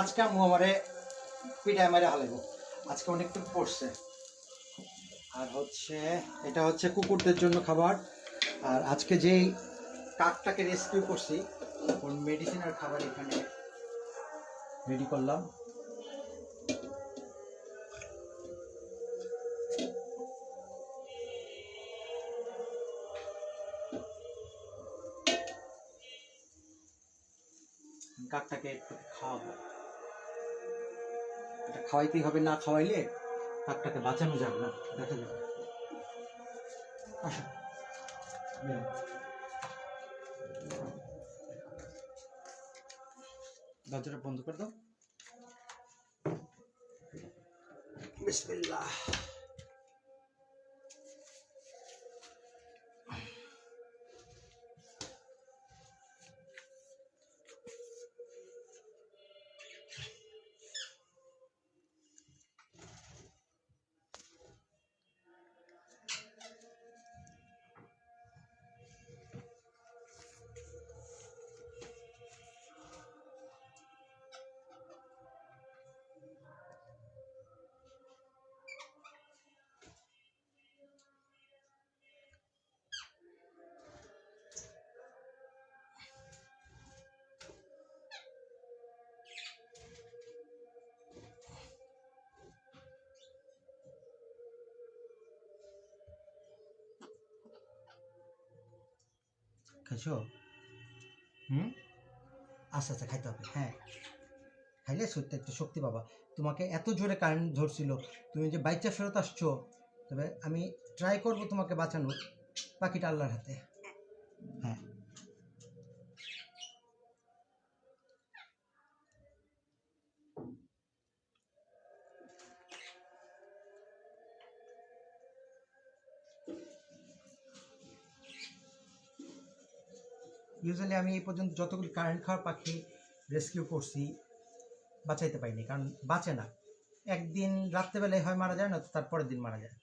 আজকে আম্মু আমারে পিঠায় মেরে হালাইব। আজকে অনেকটু পড়ছে। আর হচ্ছে, এটা হচ্ছে কুকুরদের জন্য খাবার। আর আজকে যেই কাকটাকে রেস্কিউ করছি, ওর মেডিসিন আর খাবার এখানে রেডি করলাম। কাকটাকে একটু খাওয়াবো। এটা খাওয়াইতেই হবে, না খাওয়াইলে কাকটাকে বাঁচানো যাবে না, দেখা যাবে। দরজাটা বন্ধ করে দাও। বিসমিল্লাহ। খাইছো? হুম? আচ্ছা আচ্ছা খাইতে হবে হ্যাঁ। খাইলে সত্যি একটু শক্তি পাবা। তোমাকে এত জোরে কারেন্ট ধরছিল তুমি যে বাইকটা ফেরত আসছো তবে আমি ট্রাই করব তোমাকে বাঁচানোর পাখিটা আল্লাহর হাতে। হ্যাঁ। ইউজুয়ালি আমি এই পর্যন্ত যতগুলি কারেন্ট খাওয়ার পাখি রেস্কিউ করছি, বাঁচাইতে পারিনি, কারণ বাঁচে না। একদিন রাত্রেবেলায় হয় মারা যায় না তো তার পরের দিন মারা যায়।